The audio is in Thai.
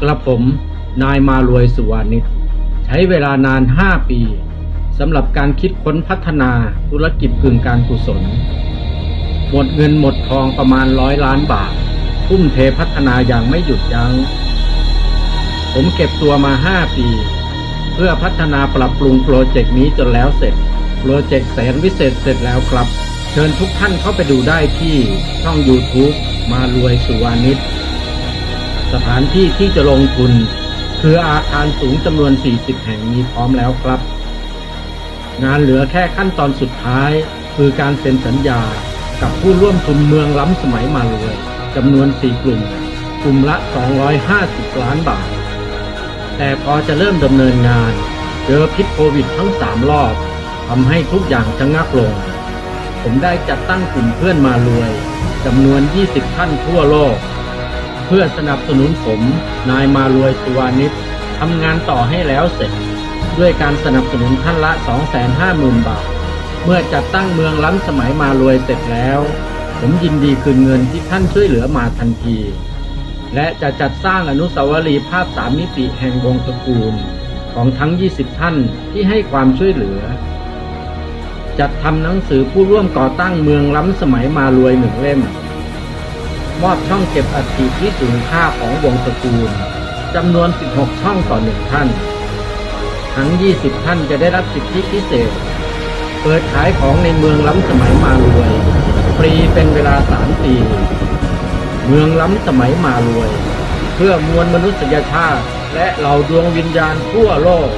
กระผมนายมารวยสุวรรณิชใช้เวลานาน 5 ปีสำหรับการคิดค้นพัฒนาธุรกิจกึ่งการกุศล หมดเงินหมดทองประมาณร้อยล้านบาท ทุ่มเทพัฒนาอย่างไม่หยุดยัง้ง ผมเก็บตัวมา 5 ปี เพื่อพัฒนาปรับปรุงโปรเจกต์นี้จนแล้วเสร็จ โปรเจกต์แสนวิเศษเสร็จแล้วครับ เชิญทุกท่านเข้าไปดูได้ที่ช่อง YouTube มารวยสุวานิช สถานที่ที่จะลงทุน คืออาคารสูงจำนวน 40 แห่งมีพร้อมแล้วครับ งานเหลือแค่ขั้นตอนสุดท้าย คือการเซ็นสัญญากับผู้ร่วมทุนเมืองล้ำสมัยมารวยจำนวน 4 กลุ่ม กลุ่มละ 250 ล้านบาท แต่พอจะเริ่มดำเนินงาน เจอพิษโควิดทั้ง 3 รอบทำให้ทุกอย่างชะงักลง ผมได้จัดตั้งกลุ่มเพื่อนมารวยจำนวน 20 ท่านทั่วโลก เพื่อสนับสนุนผม นายมารวยสุวานิชทำงานต่อให้แล้วเสร็จ ด้วยการสนับสนุนท่านละ 250,000 บาท เมื่อจัดตั้งเมืองล้ำสมัยมารวยเสร็จแล้ว ผมยินดีคืนเงินที่ท่านช่วยเหลือมาทันที และจะจัดสร้างอนุสาวรีย์ภาพสามมิติแห่งวงตระกูล ของทั้ง 20 ท่านที่ให้ความช่วยเหลือ จัดทำหนังสือผู้ร่วมก่อตั้งเมืองล้ำสมัยมารวยหนึ่งเล่ม มอบช่องเก็บอัฐิที่สูงค่าของวงตระกูลจำนวน 16 ช่องต่อหนึ่งท่าน ทั้ง 20 ท่านจะได้รับสิทธิพิเศษ เปิดขายของในเมืองล้ำสมัยมารวย ฟรีเป็นเวลา 3 ปี เมืองล้ำสมัยมารวย เพื่อมวลมนุษยชาติ และเหล่าดวงวิญญาณทั่วโลก